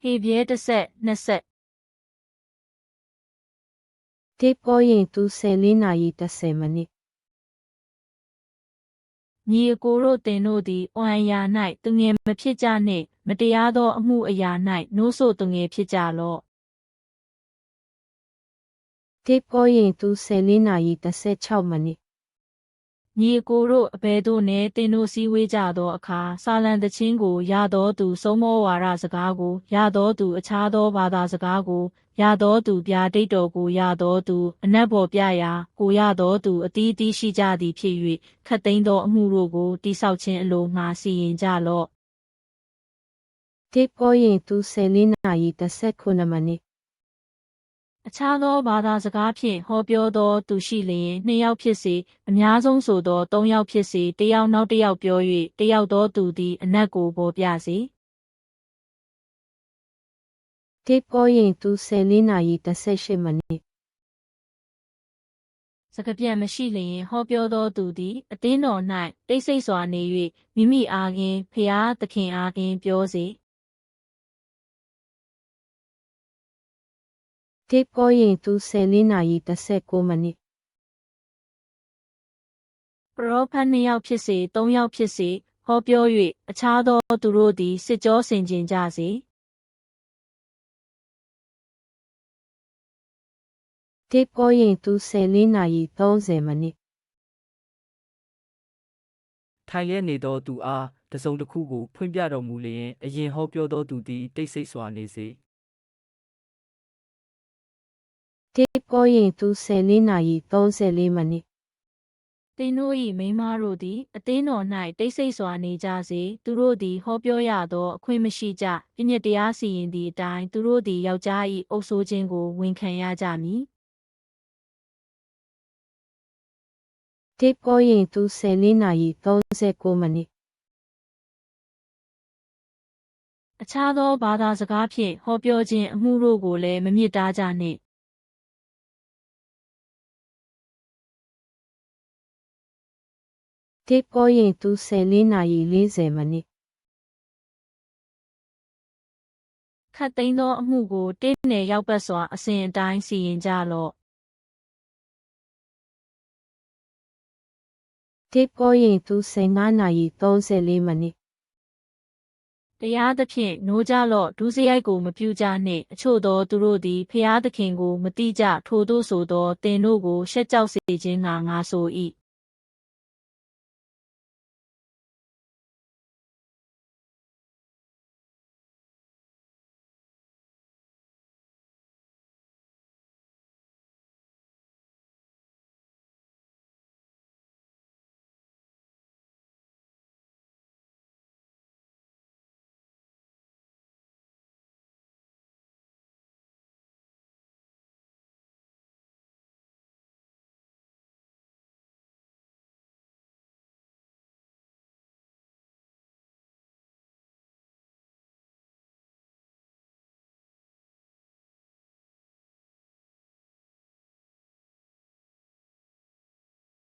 ဟေပြဲတစ်ဆက်နှစ်ဆက်ဒီပေါ်ရင်သူ14နာရီ30မိနစ်ညီအကိုတို့တင်တို့သည်အွန်ရာ၌သူငယ်မဖြစ်ကြနှင့်မတရားသောအမှုအရာ၌နိုးဆိုသူငယ်ဖြစ်ကြလော့ဒီပေါ်ရင်သူ14နာရီ36မိနစ် ညီအကိုတို့အဘယ်သို့နည်းတင်တို့စည်းဝေးကြသောအခါစာလံတခြင်းကိုရသောသူသုံးမောဝါဒစကားကိုရသောသူအခြားသောဘာသာစကားကိုရသောသူဗျာဒိတ်တော်ကိုရသောသူအနက်ပေါ်ပြရာကိုရသောသူအတီးအတီးရှိကြသည်ဖြစ်၍ခတ်သိမ်းသောအမှုတို့ကိုတိဆောက်ခြင်းအလိုငှာစီရင်ကြလော့ဒီပေါ်ရင်သူ14နာရီ39မိနစ် အခြားသောဘာသာစကားဖြင့်ဟောပြောသောသူရှိလျင်နှစ်ယောက်ဖြစ်စေအများဆုံးဆိုသောသုံးယောက်ဖြစ်စေတစ်ယောက်နောက်တစ်ယောက်ပြော၍တစ်ယောက်သောသူသည်အနက်ကိုပေါ်ပြစေဒီပေါ်ရင်သူ14နာရီ38မိနစ်စကပြန့်မရှိလျင်ဟောပြောသောသူသည်အသင်းတော်၌တိတ်ဆိတ်စွာနေ၍မိမိအားကင်းဖျားသခင်အားကင်းပြောစေ ဒီပေါ်ရင်သူ14နာရီ39မိနစ်ပရောဖက်နှစ်ယောက်ဖြစ်စေသုံးယောက်ဖြစ်စေဟောပြော၍အခြားသောသူတို့သည်စစ်ကြောဆင်ခြင်ကြစေဒီပေါ်ရင်သူ14နာရီ30မိနစ်ထိုင်လျက်နေသောသူအားတစုံတစ်ခုကိုဖွင့်ပြတော်မူလျင်အရင်ဟောပြောသောသူသည်တိတ်ဆိတ်စွာနေစေ ဒီပေါ်ရင်သူ14နာရီ34မိနစ်သင်တို့၏မိန်းမတို့သည်အသင်းတော်၌တိတ်ဆိတ်စွာနေကြစေသူတို့သည်ဟောပြောရသောအခွင့်မရှိကြပြည့်ညတ်တရားစီရင်သည့်အတိုင်းသူတို့သည်ယောက်ျား၏အုပ်ဆိုးခြင်းကိုဝန်ခံရကြမည်ဒီပေါ်ရင်သူ14နာရီ39မိနစ်အခြားသောဘာသာစကားဖြင့်ဟောပြောခြင်းအမှုတို့ကိုလည်းမမြစ်တားကြနှင့် ဒီပေါ်ရင်သူ14နာရီ40မိနစ်ခတ်သိမ်းသောအမှုကိုတင်းနယ်ရောက်ပတ်စွာအစဉ်အတိုင်းစီရင်ကြလော့ဒီပေါ်ရင်သူ15နာရီ34မိနစ်တရားသဖြင့်နိုးကြလော့ဒုစရိုက်ကိုမပြုကြနှင့်အချို့သောသူတို့သည်ဖျားသခင်ကို မတိကြထို့သောဆိုသောတင်တို့ကိုရှက်ကြောက်စေခြင်းငါငါဆို၏